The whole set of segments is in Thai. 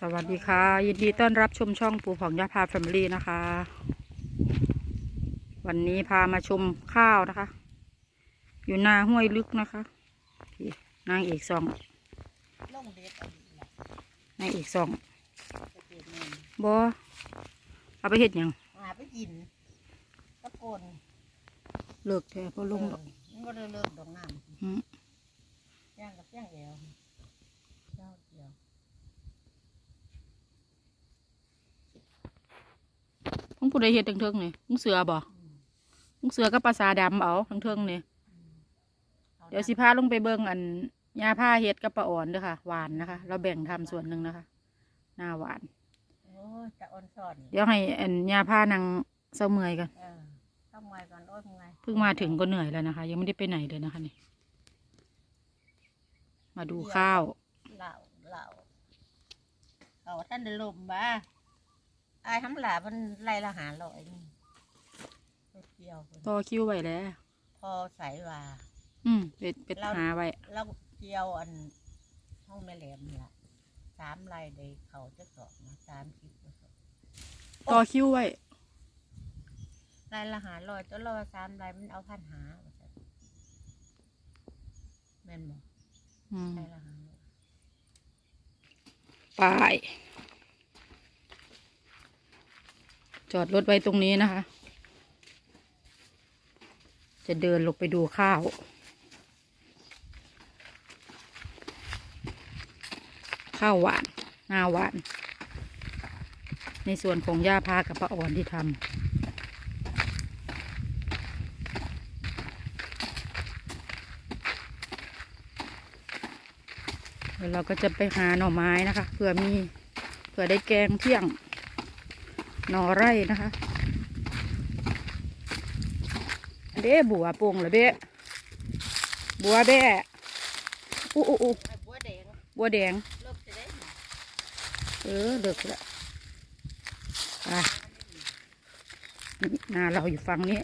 สวัสดีค่ะ ยินดีต้อนรับชมช่องปูผ่องยาพาแฟมิลี่นะคะ วันนี้พามาชมข้าวนะคะ อยู่หน้าห้วยลึกนะคะที่นางเอกสองลงเด็ดเอาดีละนางเอกสองจะเด็ดเงินบอเอาไปเห็ดหยังหาไปกินตะโกนเลิกแท้พอลงดอกมันก็เลยเลิกดอกน้อืมำย่างกับย่างเอวเจ้าเดียว มึ งผู้ใดเห็ดทั้งเทิงนี่มึงเสือบ่อืมมึงเสือกับภาษาดำเอาทั้งเทิงนี่อาเดี๋ยวสิพาลงไปเบิ่งอันยาผ้าเฮ็ดกับปลาอ่อนเด้อค่ะ หวานนะคะ เราแบ่งทำส่วนหนึ่งนะคะ หน้าหวาน โอ้ยจะอ่อนสอนเดี๋ยวให้อันยาผ้านางเศร้าเมื่อยกันเออต้องไงก่อนโอ้ยไงเพิ่งมาถึงก็เหนื่อยแล้วนะคะ ยังไม่ได้ไปไหนเลยนะคะนี่ มาดูข้าว เหล่าเหล่าเขาท่านได้ลมบ้า ไอ้ทำหลามันไล่ละหาลอยนี่ไปเกี่ยวพุ่นต่อคิวไว้แล้ว พอใส่ว่า อืมเป็ดเป็ดเรา หาไว้ เราเกี่ยวอันห้องแม่แหลมนี่ละสามลายเลยเขาจะสอบนะสามสิบกว่าสอบต่อคิวไว้ลายละหาลอยตัวละสามลายมันเอาพันหาว่าซั่นแม่นบอกอืมลายละหาร้อย ไป จอดรถไว้ตรงนี้นะคะ จะเดินลงไปดูข้าว ข้าวหวานหน้าหวาน ในส่วนของย่าพากับป้าอ่อนที่ทำเดี๋ยวเราก็จะไปหาหน่อไม้นะคะเผื่อมีเผื่อได้แกงเที่ยง หน่อไร่นะคะเด้บัวโป่งเหรอเบ้บัวแบ้อู้อู้อู้ไอ้บัวแดงบัวแดงลบจะได้ไหมเออเลิกแล้วไปนี่นาเราอยู่ฝั่งนี้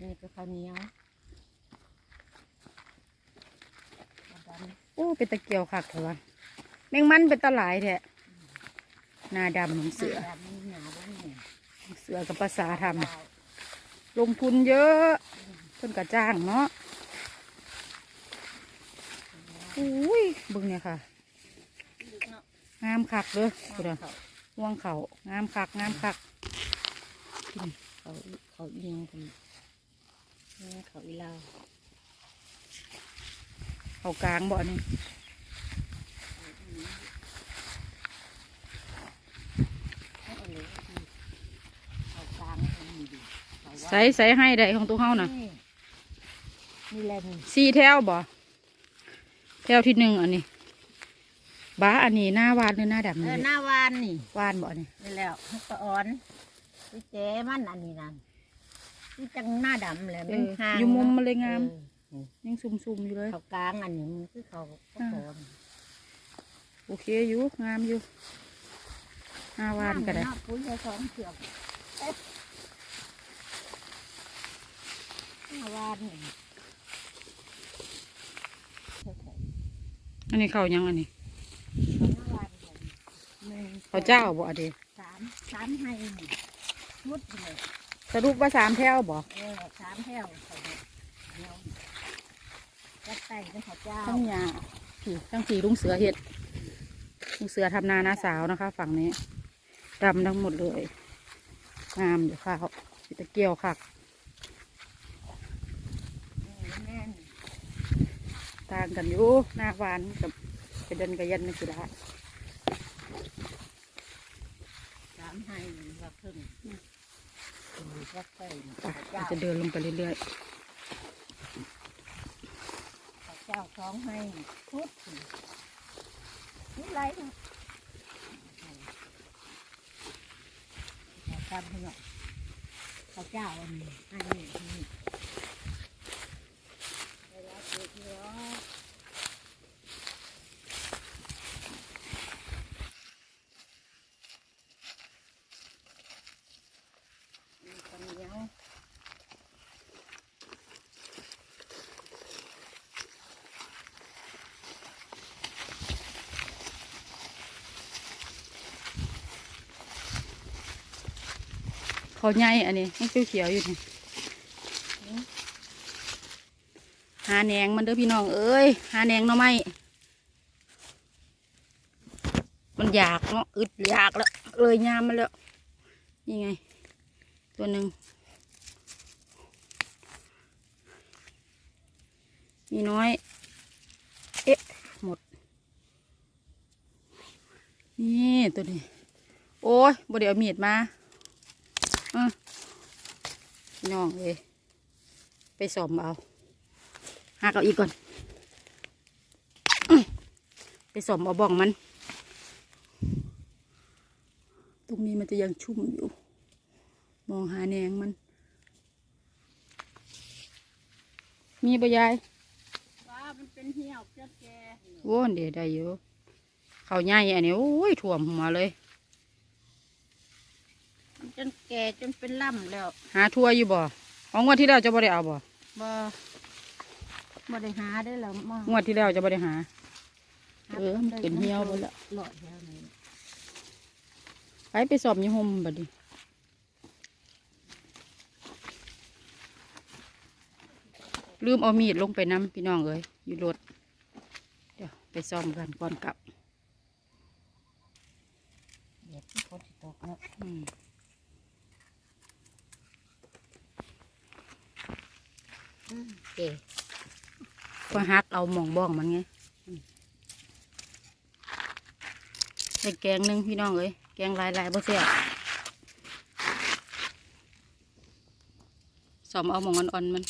นี่ก็ข้าวเหนียวเอาดำโอ้เป็นตะเกียวคักเถอะวะ แมงมันเป็นตะหลายแท้หนาดำของเสือดำนี่หนาบ้านเนี่ยเสือกับภาษาทำลงทุนเยอะเพิ่นกระจ้างเนาะอุ้ยเบึงเนี่ยค่ะลึกเนาะงามคักเด้อเอาคุณเขาห่วงเขางามคักงามคักเขาเขาอีหยังคนนี่เขาอีลาวเขากลางบ่อนี่ เขาเอาเลยเขากลางเขามีดีเขาว่า ใส่ใส่ให้ได้ของตัวเฮาน่ะนี่นี่แหละนี่สี่แถวบ่แถวที่หนึ่งอันนี้บ้าอันนี้หน้าวานหรือหน้าดำเอนี่อหน้าวานนี่วานบ่นี่นี่แล้วมันก็อ่อนพี่เจ๊มันอันนี้นั่นนี่จังหน้าดำเลยเอมันอห่างอยู่มุมมันเลยงาม เออยังซุ่มๆอยู่เลย เขากลางอันนี้มันคือเขาเขาโคนโอเคอยู่งามอยู่หน้าวานก็ได้หน้ปุ้ยจะสองเสือกเอ๊ะหน้า วานนี่อันนี้เขายังอันนี้เขาหน้าวานผมหนึ่งเขาเจ้าบ่อันนี้สามสามให้นี่ชุดเลยสรุปว่าสามแถวบ่เออสามแถวเขาเนี่ยเดียวจัดแต่งเป็นข้าวเจ้าทั้งยาผีทั้งสีลุงเสือเห็ดลุงเสือทำนาหน้าสาวนะคะ ฝั่งนี้ดำทั้งหมดเลยงามอยู่ข้าวมีตะเกียวคัก แน่น ต่างกันอยู่หน้าวานกับไปเดินกระยันนี่คือได้สามให้ว่าครึ่งจัดแต่งไปข้าวเราเจ้าจะเดินลงไปเรื่อยข้าวเจ้าสองให้ชุดนี่ไรนะข้าวจำเพื่อนข้าวเจ้าอันนี้ให้นี่นี่เวลาเกิดเหลือมีคนเหนียว ๆ เขาใหญ่อันนี้มันเขียวๆอยู่นี่หาแหนงมันเด้อพี่น้องเอ้ยหาแหนงหน่อไม้มันอยากเนาะอึดอยากแล้วเลยยามมันแล้วนี่ไง ตัวหนึ่งมีน้อย เอ๊ะ หมด นี่ตัวนี้ โอ้ยบ่เดี๋ยวเมีดมา อะพี่น้องเลยไปสอมเอาหาเอาอีกก่อนอื้อไปสอมเอาบ้องมัน ตรงนี้มันจะยังชุ่มอยู่ มองหาแหนงมัน มีปะยายว่ามันเป็นเหี่ยวเจ้าแกโว้นเดี๋ยวได้อยู่เขาใหญ่อันนี้โอ้ยถ่วมหัวเลยมัน จนแก่จนเป็นล่ำแล้วหาทั่วอยู่บ่ของงวดที่แล้วจะบ่ได้เอาบ่บ่บ่ได้หาได้แล้วมองงวดที่แล้วจะบ่ได้หา เออมันเป็นเหี่ยวหมดละหลอดแล้วนี่ไปไปสอบยี่หมบัดนี้ลืมเอามีดลงไปน้ำพี่น้องเอ้ยอยู่รถเดี๋ยวไปซ่อมกันก่อนกลับเดี๋ยวที่ฝนสิตกเนาะอืมอืมแก่ก็ฮักเอาหมองบ้องมันไงใส่แกงหนึ่งพี่น้องเอ้ยแกงลายลายบ่แซ่บสอมเอาหมองอ่อนๆมัน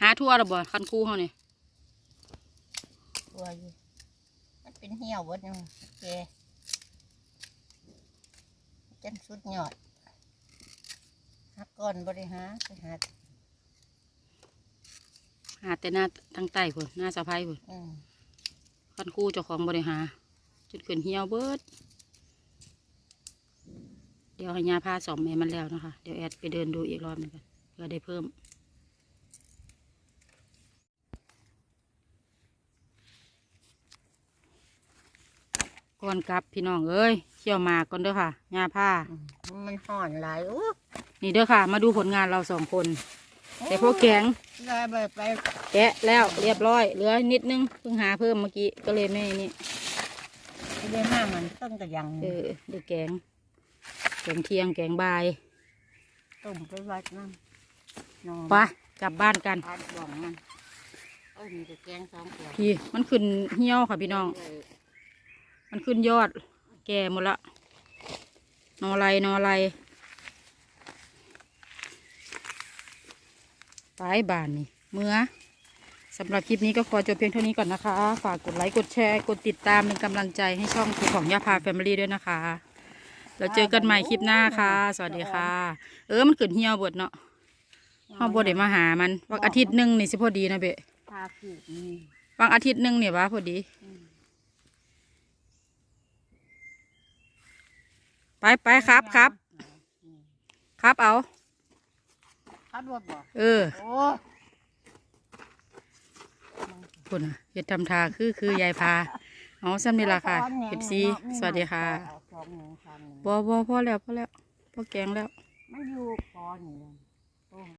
หาทั่วหรือบ่คันคู่เขาเนี่ยตัวอยู่มันเป็นเหี่ยวเบิดยังแก่จนสุดยอด หักก่อนบริหารไปหาหาแต่หน้าตั้งใต้พุ่นหน้าสะพายพุ่นอืมคันคู่เจ้าของบริหารจุดขึ้นเหี่ยวเบิด เดี๋ยวให้ยาพาสอมแม่มันแล้วนะคะ เดี๋ยวแอดไปเดินดูอีกรอบหนึงกันเพื่อได้เพิ่ม ก่อนกลับพี่น้องเอ้ยเขี่ยวหมากก่อนเด้อค่ะยาผ้าอืมมันห่อนหลายโอ้ นี่เด้อค่ะ มาดูผลงานเราสองคน แต่พวกแกงได้ไปไปแกะแล้วเรียบร้อย เหลือนิดนึงเพิ่งหาเพิ่มเมื่อกี้ก็เลยไม่นี่เรียนหน้ามันต้นกระยังเออได้แกงแกงเที่ยงแกงบ่ายต้มไปวัดนั่นนอนไปกลับบ้านกันพัดบ่องมันเอ้ยมีแต่แกงสองตัวพี่มันขึ้นเหี่ยวค่ะพี่น้อง มันขึ้นยอด แก่หมดละนอไรนอไร ไปบ้านนี่เมื่อสำหรับคลิปนี้ก็ขอจบเพียงเท่านี้ก่อนนะคะ ฝากกดไลค์กดแชร์ กดติดตามเป็นกำลังใจให้ช่องของยาพาแฟมิลี่ด้วยนะคะแล้วเจอกันใหม่คลิปหน้าค่ะ สวัสดีค่ะ เออมันขึ้นเหี่ยวบดเนาะเฮาบ่ได้มาหามันวันอาทิตย์หนึ่งนี่สิพอดีนะเบะพาผูกนี่วันอาทิตย์หนึ่งเนี่ยว่าพอดี ไปไปครับครับ ครับเอา พัดรถบ่เออโอ้คุณน่ะเฮ็ดทำทาคือคือยายพาเอาซ้ำนี่ล่ะค่ะเฮ็ดซีสวัสดีค่ะเอาสองหนึ่งสามหนึ่งบอบอพอแล้วพอแล้วพอแกงแล้ว มันอยู่คอนี่